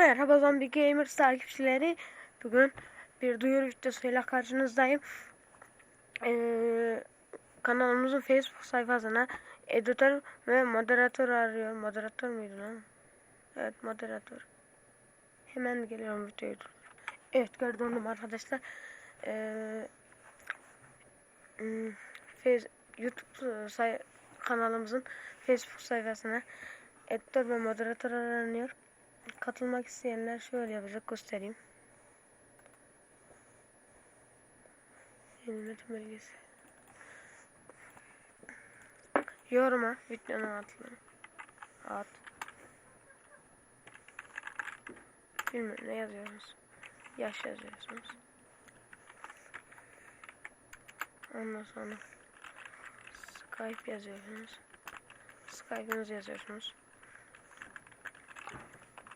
Merhaba Zombie Gamers takipçileri. Bugün bir duyuru videosuyla karşınızdayım. Ee, kanalımızın Facebook sayfasına editör ve moderatör arıyor. Moderatör müydü lan? Evet moderatör. Hemen geliyorum videoyu. Evet gördüğüm arkadaşlar. Ee, hmm, YouTube say kanalımızın Facebook sayfasına editör ve moderatör aranıyor. Katılmak isteyenler şöyle yapacak göstereyim. Yönetim belgesi. Yoruma videonun altına at. Bilmiyorum ne yazıyorsunuz. Yaş yazıyorsunuz. Ondan sonra Skype yazıyorsunuz. Skype'ınızı yazıyorsunuz.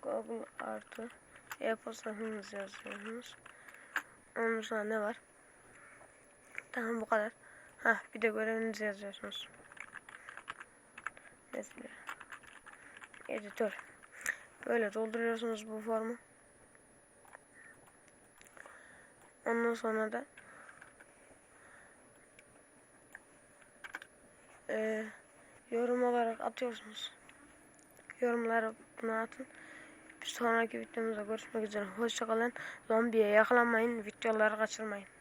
Google artı e-postanızı yazıyorsunuz. Ondan sonra ne var? Tamam bu kadar. Ha bir de görevinizi yazıyorsunuz. Mesela editör. Böyle dolduruyorsunuz bu formu. Ondan sonra da e, yorum olarak atıyorsunuz. Yorumları buna atın. Bir sonraki videomuzda görüşmek üzere. Hoşçakalın. Zombiye yakalanmayın. Videoları kaçırmayın.